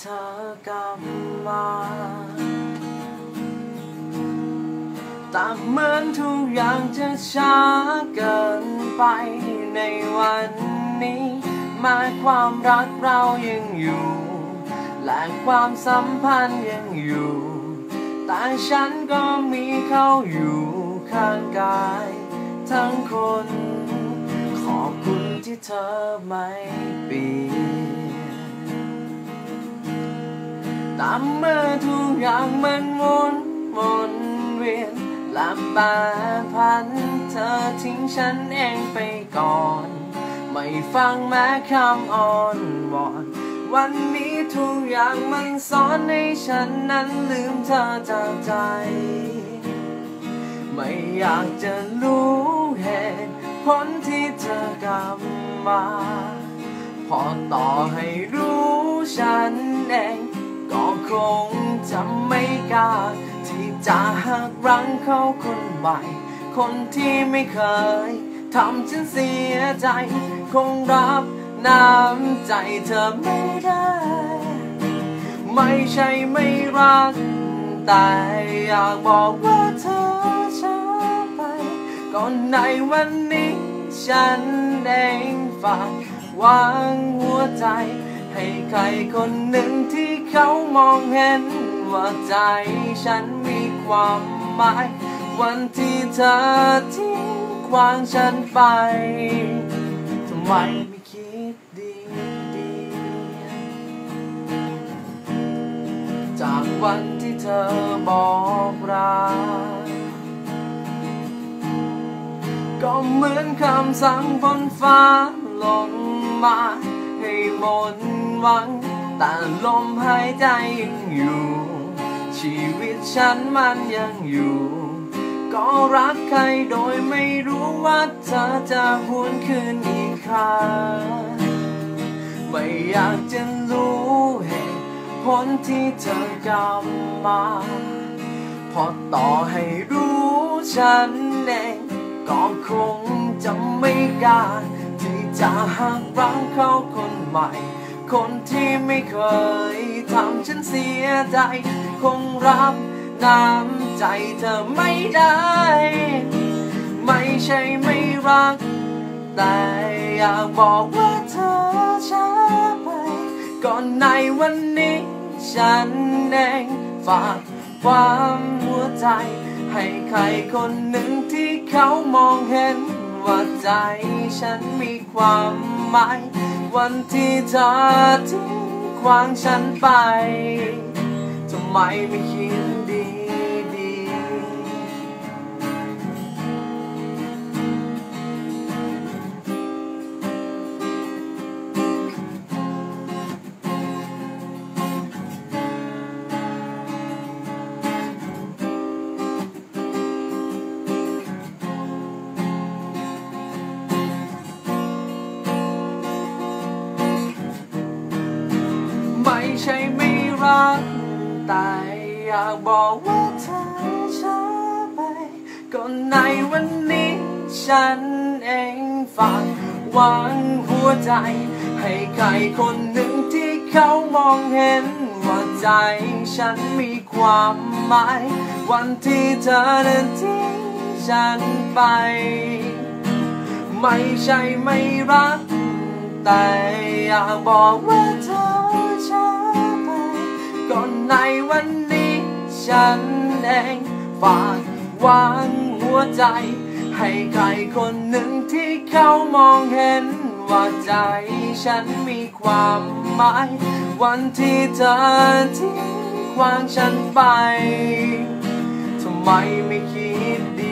เธอกำมาแต่เหมือนทุกอย่างจะช้าเกินไปในวันนี้แม้ความรักเรายังอยู่ และความสัมพันธ์ยังอยู่ แต่ฉันก็มีเขาอยู่ข้างกาย ทั้งคน ขอบคุณที่เธอไม่เปลี่ยน ตามเมื่อทุกอย่างมันหมุนวนเวียนละแปรพันเธอทิ้งฉันเองไปก่อน ไม่ฟังแม้คำอ่อนวอนวันนี้ทุกอย่างมันสอนให้ฉันนั้นลืมเธอจากใจ ไม่อยากจะรู้เหตุผลที่เธอกลับมา พอต่อให้รู้ฉันเอง ก็คงจะไม่กล้าที่จะหักรังเขาคนใหม่ คนที่ไม่เคยทำฉันเสียใจ คงรับน้ำใจเธอไม่ได้ ไม่ใช่ไม่รัก แต่อยากบอกว่าเธอช้าไป ก่อนในวันนี้ ฉันเองฝากวางหัวใจ ให้ใครคนหนึ่งที่เขามองเห็น ว่าใจฉันมีความหมาย วันที่เธอทิ้งควางฉันไปทำไมไม่คิดดีดีจากวันที่เธอบอกรักก็เหมือนคำสั่งบนฟ้าลงมาให้มด หวัง แต่ลมหายใจยังอยู่ ชีวิตฉันมันยังอยู่ ก็รักใครโดยไม่รู้ว่าเธอจะหวนคืนอีกครั้งไม่อยากจะรู้เหตุผลที่เธอกำมาพอต่อให้รู้ฉันเองก็คงจะไม่กล้าที่จะหักรังเขาคนใหม่ คนที่ไม่เคยทำฉันเสียใจ คงรับน้ำใจเธอไม่ได้ ไม่ใช่ไม่รัก แต่อยากบอกว่าเธอช้าไป ก่อนในวันนี้ ฉันเองฝากความหัวใจ ให้ใครคนหนึ่งที่เขามองเห็น ว่าใจฉันมีความหมาย วันที่เธอทิ้งควางฉันไปทำไมไม่คิด ใช่ไม่รัก แต่อยากบอกว่าเธอช้าไป ก่อนในวันนี้ ฉันเองฝากวางหัวใจ ให้ใครคนหนึ่งที่เขามองเห็น ว่าใจฉันมีความหมาย วันที่เธอเดินทิ้งฉันไป ไม่ใช่ไม่รัก แต่อยากบอกว่าเธอ ฉันเองฝากวางหัวใจ ให้ใครคนหนึ่งที่เขามองเห็นว่าใจฉันมีความหมาย วันที่เธอทิ้งควางฉันไปทำไมไม่คิดดี